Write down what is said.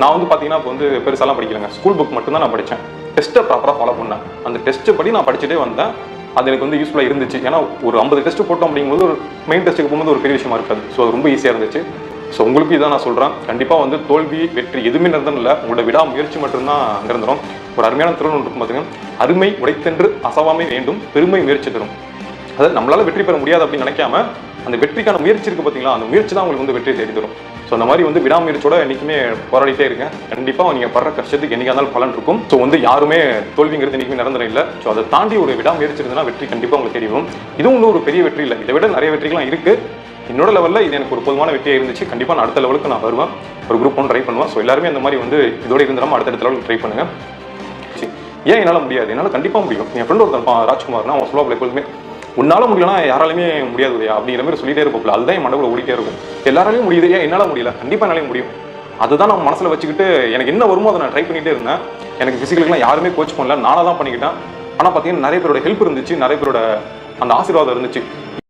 நான் வந்து பார்த்தீங்கன்னா இப்போ வந்து பெருசாலாம் படிக்கலைங்க. ஸ்கூல் புக் மட்டும்தான் நான் படித்தேன் டெஸ்ட்டை ப்ராப்பராக ஃபாலோ பண்ணேன். அந்த டெஸ்ட்டு படி நான் படிச்சுட்டே வந்தேன். அது எனக்கு வந்து யூஸ்ஃபுல்லாக இருந்துச்சு. ஏன்னா ஒரு ஐம்பது டெஸ்ட் போட்டோம் அப்படிங்கும்போது ஒரு மெயின் டெஸ்ட்டுக்கு போகும்போது ஒரு பெரிய விஷயமா இருக்காது. ஸோ அது ரொம்ப ஈஸியாக இருந்துச்சு. ஸோ உங்களுக்கு இதான் நான் சொல்கிறேன் கண்டிப்பாக வந்து தோல்வி வெற்றி எதுவுமே நிரந்தரம் இல்லை. உங்களோட விடா முயற்சி மட்டும்தான் நிரந்தரம். ஒரு அருமையான திறன் ஒன்று இருக்கும் பார்த்தீங்கன்னா அருமை உடைத்தென்று அசவாமை வேண்டும் பெருமை முயற்சி தரும். அதாவது நம்மளால் வெற்றி பெற முடியாது அப்படின்னு நினைக்காம அந்த வெற்றிக்கான முயற்சி இருக்கு பார்த்தீங்களா அந்த முயற்சி தான் உங்களுக்கு வந்து வெற்றி தேடி தரும். ஸோ அந்த மாதிரி வந்து விடாமுயற்சியோட என்றைக்குமே போராடிட்டே இருக்கேன் கண்டிப்பாக நீங்கள் படுற கஷ்டத்துக்கு என்றைக்காக இருந்தாலும் பலன் இருக்கும். ஸோ வந்து யாருமே தோல்விங்கிறது என்றைக்குமே நிரந்தரம் இல்லை. ஸோ அதை தாண்டி ஒரு விடாமுயற்சி இருந்ததுன்னா வெற்றி கண்டிப்பாக உங்களுக்கு தெரியும் இதுவும் இன்னும் ஒரு பெரிய வெற்றி இல்லை. இதை விட நிறைய வெற்றிகள்லாம் இருக்குது என்னோட லெவலில் இது எனக்கு ஒரு பொதுவான வெற்றியாக இருந்துச்சு. கண்டிப்பாக நான் அடுத்த லெவலுக்கு நான் வருவேன். ஒரு குரூப் ஒன்று ட்ரை பண்ணுவேன். ஸோ எல்லாருமே அந்த மாதிரி வந்து இதோட இருந்தாலும் அடுத்தடுத்த லெவலுக்கு ட்ரை பண்ணுங்கள் சரி. ஏன் என்னால் முடியாது? என்னால் கண்டிப்பாக முடியும். என் ஃப்ரெண்ட் ஒருத்தன் ராஜ்குமார்னா அவன் சொல்லுவாப்பில் எப்போதுமே உன்னால முடியலனா யாராலுமே முடியாது இல்லையா அப்படிங்கிற மாதிரி சொல்லிட்டே இருப்போம்ல அதுதான் என் மண்டபத்தில் ஓடிட்டே இருக்கும். எல்லாராலையும் முடியுது. ஏன் என்னால் முடியல? கண்டிப்பாக என்னாலே முடியும். அதுதான் நான் மனசில் வச்சுக்கிட்டு எனக்கு என்ன வருமோ அதை நான் ட்ரை பண்ணிகிட்டே இருந்தேன். எனக்கு ஃபிசிக்கலுக்குலாம் யாருமே கோச் பண்ணல. நானாக தான் பண்ணிக்கிட்டேன். ஆனால் பார்த்தீங்கன்னா நிறைய பேரோட ஹெல்ப் இருந்துச்சு. நிறைய பேரோட அந்த ஆசீர்வாதம் இருந்துச்சு.